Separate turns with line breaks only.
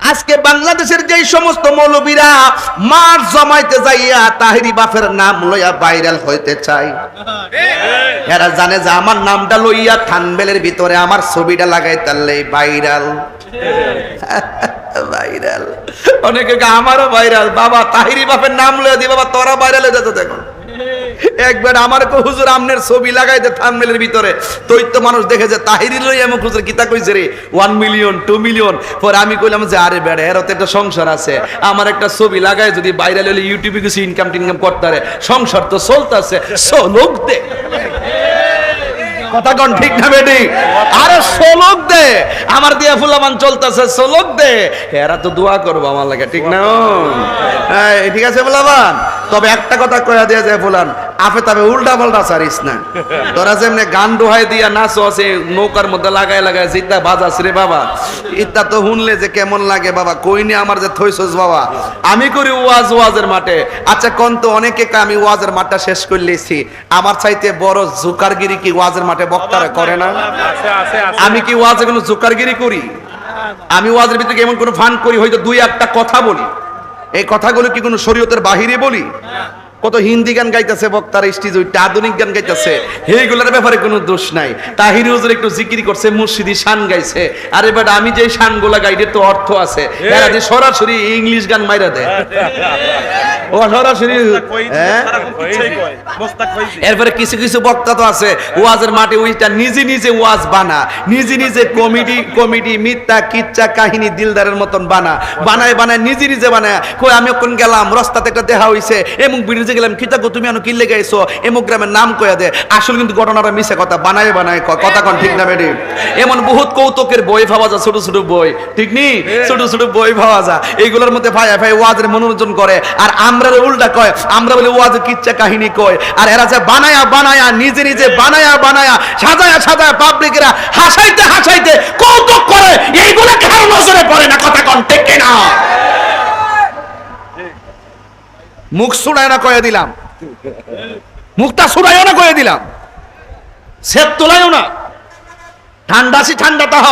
আজকে বাংলাদেশের যেই সমস্ত মৌলবীরা মার জমাইতে যাইয়া তাহিরি বাপের নাম লইয়া ভাইরাল হইতে চায়। এরা জানে যে আমার নামটা লইয়া থানবেলের ভিতরে আমার ছবিটা লাগাই তাহলে ভাইরাল। ভাইরাল। অনেকে আমারও ভাইরাল। বাবা, তাহিরি বাপের নাম লইয়া দি, বাবা, তোরা ভাইরাল হয়ে যেত দেখো একবার আমার কো হুজুর আমনের ছবি লাগাইতে থানবেলের ভিতরে। তুই তো মানুষ দেখে যে তাহিরি লই এমন হুজুর কিতা কইছে রে? ওয়ান মিলিয়ন টু মিলিয়ন পরে আমি কইলাম যে, আরে বেড়ে, এর তো একটা সংসার আছে। আমার একটা ছবি লাগায় যদি বাইরে হলে ইউটিউবে কিছু ইনকাম টিনকাম করতে পারে। সংসার তো চলতেছে সোলোক দে। কথা কন ঠিক না বেটি? আরে সোলক দে। আমার দিয়া ফুলামান চলতেছে সোলক দে। এরা তো দোয়া করব আমার লাগে, ঠিক না? ঠিক আছে ফুলামান তবে একটা কথা কয়া দিয়া যায় ফুলান আপে তবে উল্টা পাল্টা সারিস না। তোরা যেমনি গান দোহাই দিয়া নাচো আছে নৌকার মধ্যে লাগাই লাগাই জিদ্দা বাজাস রে বাবা। ইত্যা তো শুনলে যে কেমন লাগে বাবা কইনি আমার যে থইছস বাবা। আমি করি ওয়াজ ওয়াজের মাঠে। আচ্ছা কোন তো অনেকে আমি ওয়াজের মাঠটা শেষ করে লিয়েছি আমার চাইতে বড় জুকারগিরি কি ওয়াজের মাঠে বক্তারা করে না? আমি কি ওয়াজে কোনো জুকারগিরি করি? আমি ওয়াজের ভিতরে এমন কোনো ফান করি হয়তো দুই একটা কথা বলি? এই কথাগুলো কি কোনো শরীয়তের বাহিরে বলি? কত হিন্দি গান গাইতেছে বক্তার স্টেজ ওইটা আধুনিক গান গাইতেছে। এইগুলোর ব্যাপারে কোনো দোষ নাই। তাহির হুজুর একটু জিকির করছে মুর্শিদি শান গাইছে। আরে বাট আমি যে শানগুলা গাইডের তো অর্থ আছে। এরা যে সরাসরি ইংলিশ গান মাইরা দেয়। ও সরাসরি হ্যাঁ? এরপরে কিছু কিছু বক্তা তো আছে ওয়াজের মাঠে ওইটা নিজে নিজে ওয়াজ বানা নিজে নিজে কমেডি কমেডি মিথ্যা কিচ্চা কাহিনী দিলদারের মতন বানা বানায় বানায় নিজে নিজে বানায় কই আমি কোন গেলাম রাস্তাতে একটা দেখা হইছে এমুক ব্রিজে গেলাম কিতা গো তুমি আনো কিল্লে গাইছো এমুক গ্রামের নাম কয়া দে আসলে কিন্তু ঘটনাটা মিছে কথা বানায় বানায় কয়, কথা কোন ঠিক না বেডি এমন বহুত কৌতুকের বই পাওয়া যায় ছোট ছোট বই ঠিক নি? ছোট ছোট বই পাওয়া যায় এইগুলোর মধ্যে ভাই ভাই ওয়াজের মনোরঞ্জন করে আর আমরা উল্টা কয় আমরা বলে ওয়াজের কিচ্ছা কাহিনী কয়। আর এরা যে বানায়া বানায়া নিজে নিজে বানায়া বানায়া সাজায়া সাজায়া পাবলিকেরা হাসাইতে হাসাইতে কৌতুক করে এইগুলো কারও নজরে পড়ে না কথা কন ঠিক না মুখ সুড়ায় না কয়ে দিলাম। মুখটা সুড়াইও না কয়ে দিলাম। সেপ তোলাইও না। ঠান্ডা সি ঠান্ডা তাহ